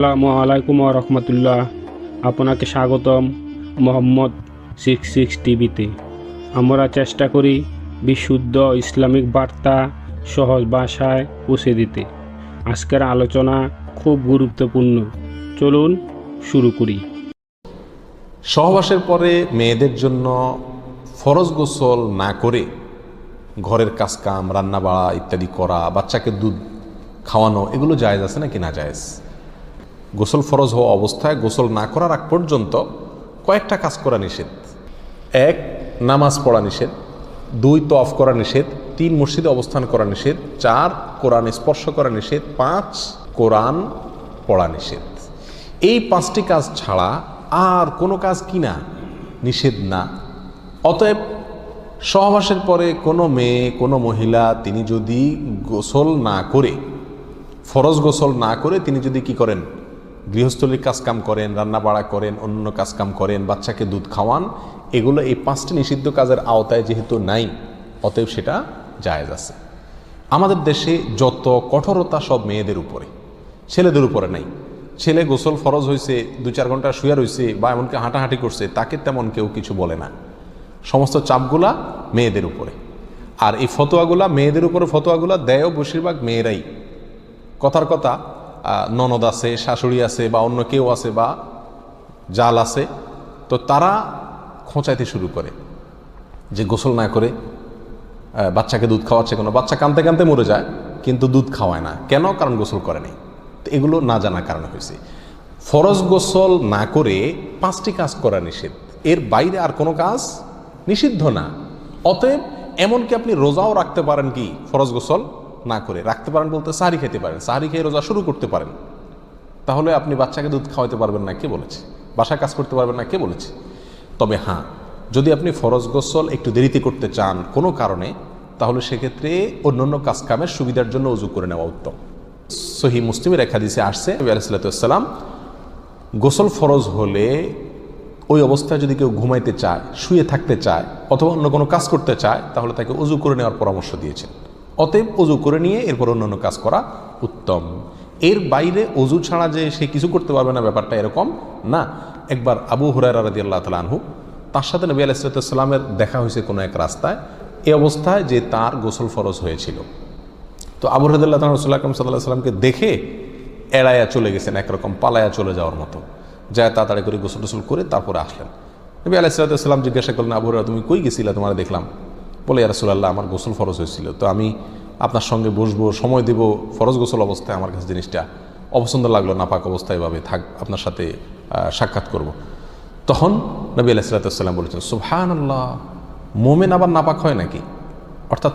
আসসালামু আলাইকুম রহমতুল্লাহ। আপনাকে স্বাগতম মোহাম্মদ সিক্স সিক্স টিভিতে। আমরা চেষ্টা করি বিশুদ্ধ ইসলামিক বার্তা সহজ ভাষায় পৌঁছে দিতে। আজকের আলোচনা খুব গুরুত্বপূর্ণ। চলুন শুরু করি। সহবাসের পরে মেয়েদের জন্য ফরজ গোসল না করে ঘরের কাজকাম রান্না বাড়া ইত্যাদি করা, বাচ্চাকে দুধ খাওয়ানো, এগুলো জায়েজ আছে নাকি না জায়েজ? গোসল ফরজ হওয়া অবস্থায় গোসল না করার আগ পর্যন্ত কয়েকটা কাজ করা নিষেধ। এক, নামাজ পড়া নিষেধ। দুই তফ করা নিষেধ। তিন, মসজিদে অবস্থান করা নিষেধ। চার, কোরআন স্পর্শ করা নিষেধ। পাঁচ, কোরআন পড়া নিষেধ। এই পাঁচটি কাজ ছাড়া আর কোনো কাজ কি না? নিষেধ না। অতএব সহবাসের পরে কোনো মেয়ে, কোনো মহিলা, তিনি যদি গোসল না করে, ফরজ গোসল না করে তিনি যদি কি করেন? গৃহস্থলীর কাজকাম করেন, রান্না বাড়া করেন অন্য কাজকাম করেন, বাচ্চাকে দুধ খাওয়ান, এগুলো এই পাঁচটি নিষিদ্ধ কাজের আওতায় যেহেতু নাই, অতএব সেটা জায়েজ আছে। আমাদের দেশে যত কঠোরতা সব মেয়েদের উপরে, ছেলেদের উপরে নাই। ছেলে গোসল ফরজ হয়েছে দু চার ঘণ্টা শুয়ে রয়েছে বা এমনকি হাঁটাহাঁটি করছে, তাকে তেমন কেউ কিছু বলে না। সমস্ত চাপগুলা মেয়েদের উপরে। আর এই ফতোয়াগুলা মেয়েদের উপরে ফতোয়াগুলা দেয়ও বেশিরভাগ মেয়েরাই। কথার কথা ননদ আছে, শাশুড়ি আছে বা অন্য কেউ আছে বা জাল আছে, তো তারা খোঁচাইতে শুরু করে যে গোসল না করে বাচ্চাকে দুধ খাওয়াচ্ছে কোনো? বাচ্চা কানতে কানতে মরে যায়, কিন্তু দুধ খাওয়ায় না। কেন? কারণ গোসল করে নাই। তো এগুলো না জানার কারণে হয়েছে। ফরজ গোসল না করে পাঁচটি কাজ করা নিষেধ। এর বাইরে আর কোনো কাজ নিষিদ্ধ না। অতএব এমনকি আপনি রোজাও রাখতে পারেন কি ফরজ গোসল? না করে, রাখতে পারেন বলতে সাহারি খেতে পারেন, সাহারি খেয়ে রোজা শুরু করতে পারেন। তাহলে আপনি বাচ্চাকে দুধ খাওয়াতে পারবেন না, কে বলেছে? বাসায় কাজ করতে পারবেন না, কে বলেছে? তবে হ্যাঁ যদি আপনি ফরজ গোসল একটু দেরিতে করতে চান কোনো কারণে, তাহলে সেক্ষেত্রে অন্যান্য কাজ কামের সুবিধার জন্য উজু করে নেওয়া উত্তম। সহি মুসলিমের এক হাদিসে আসছে আলাইসাল্লাম গোসল ফরজ হলে ওই অবস্থায় যদি কেউ ঘুমাইতে চায়, শুয়ে থাকতে চায়, অথবা অন্য কোনো কাজ করতে চায়, তাহলে তাকে অজু করে নেওয়ার পরামর্শ দিয়েছেন। অতএব অজু করে নিয়ে এরপর অন্যান্য কাজ করা উত্তম। এর বাইরে অজু ছাড়া যে সে কিছু করতে পারবে না ব্যাপারটা এরকম না। একবার আবু হুরায় রাদি আল্লাহ তালা আনহু তার সাথে নবী আলাইসালামের দেখা হয়েছে কোনো এক রাস্তায়। এ অবস্থায় যে তার গোসল ফরজ হয়েছিল। তো আবু রদুল্লাহ রসুল্লাহ আকরম সাল্লাহ সাল্লামকে দেখে এড়াইয়া চলে গেছেন একরকম পালায়া চলে যাওয়ার মতো। যায় তাড়াতাড়ি করে গোসল টোসল করে তারপরে আসলেন। নবী আলাইসাল্লাম জিজ্ঞাসা করলেন আবু হুরায়রা, তুমি কই গেছিলে? তোমার দেখলাম। বলে ইয়ারসুল্লাহ আমার গোসল ফরজ হয়েছিল তো আমি আপনার সঙ্গে বসবো, সময় দেব ফরজ গোসল অবস্থায় আমার কাছে জিনিসটা অপছন্দ লাগল, নাপাক অবস্থায় এভাবে থাক, আপনার সাথে সাক্ষাৎ করব। তখন নবী আলাইসাল্লাম বলেছেন সুবহান আল্লাহ মোমেন আবার নাপাক হয় নাকি অর্থাৎ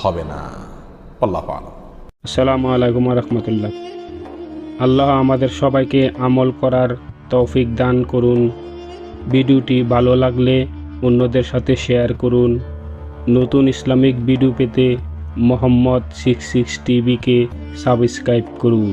হবে না। আল্লাহ আলম। আসসালামু আলাইকুম রহমতুল্লাহ। আল্লাহ আমাদের সবাইকে আমল করার তৌফিক দান করুন। ভিডিওটি ভালো লাগলে অন্যদের সাথে শেয়ার করুন। নতুন ইসলামিক ভিডিও পেতে মোহাম্মদ সিক্স সিক্স টিভিকে সাবস্ক্রাইব করুন।